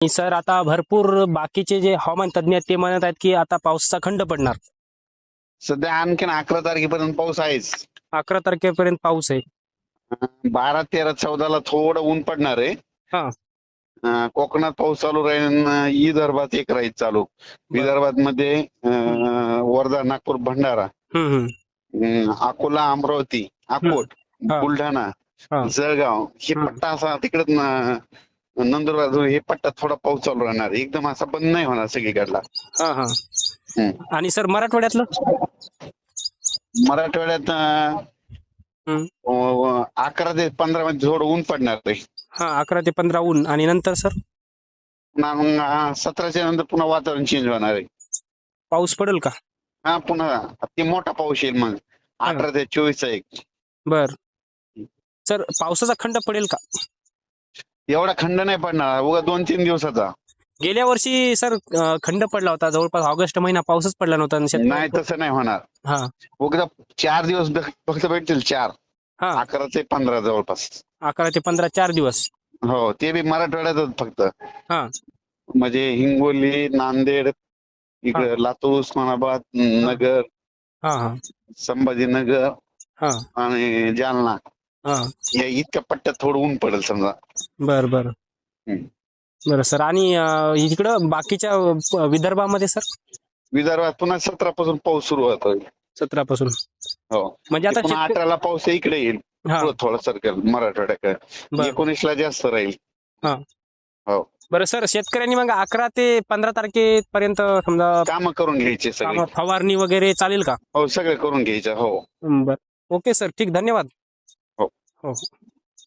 Sir आता भरपूर बाकीचे जे हवामान तज्ज्ञ आहेत ते म्हणत आहेत की आता पावसाचा खंड पडणार सध्या आणखीन अकरा तारखेपर्यंत पाऊस आहेच अकरा तारखेपर्यंत पाऊस आहे बारा तेरा चौदाला थोडं ऊन पडणार आहे हा. अं, कोकणात पाऊस चालू राहील विदर्भात एक राहील चालू विदर्भात मध्ये अं, वर्धा नागपूर भंडारा हम्म, हम्म. अं, अकोला अमरावती अकोट हा. बुलढाणा हा. जळगाव हे. पट्टा असा तिकडे नंदुरबार हे पट्टा थोडा पाऊस चालू राहणार. एकदम असा बंद नाही होणार सगळीकडला. हा हा. हम्म. आणि सर मराठवाड्यातलं? मराठवाड्यात अं, हम्म. अं, अकरा ते पंधरा मध्ये थोडं ऊन पडणार आहे हा अकरा ते पंधरा ऊन. आणि नंतर सर? पुन्हा मग अं, सतराच्या नंतर पुन्हा वातावरण चेंज होणार आहे. पाऊस पडेल का? हा पुन्हा. ते मोठा पाऊस येईल मग. अठरा ते चोवीसचा एक. बर. सर पावसाचा खंड पडेल का? एवढा खंड नाही पडणार. उगा दोन तीन दिवसाचा. गेल्या वर्षी सर अं, खंड पडला होता. जवळपास ऑगस्ट महिना पाऊसच पडला नव्हता आणि शेतकरी- नाही तसं नाही होणार. हा. उगा चार दिवस ब- फक्त भेटतील चार. हा. अकरा ते पंधरा जवळपास. अकरा ते पंधरा चार दिवस. हो ते बी मराठवाड्यातच फक्त. हा. म्हणजे हिंगोली नांदेड इकडे लातूर उस्मानाबाद नगर हा हा. संभाजीनगर हा. आणि जालना. या इतक्या पट्ट्यात थोडं ऊन पडेल समजा. बर बर. हम्म. बरं सर. आणि अं, इकडं बाकीच्या अं, विदर्भामध्ये सर? विदर्भात पुन्हा सतरा पासून पाऊस सुरू होतो सतरा पासून हो. म्हणजे आता पुन्हा अठराला पाऊस इकडे येईल. हा. थोडं सरकेल मराठवाड्याकडे. बर. एकोणीसला जास्त राहील. बरं सर. शेतकऱ्यांनी मग अकरा ते पंधरा तारखेपर्यंत समजा काम करून घ्यायचे सगळे. कामं फवारणी वगैरे चालेल का? हो सगळे करून घ्यायचे हो. बर. Okay sir. ठीक. धन्यवाद. Oh.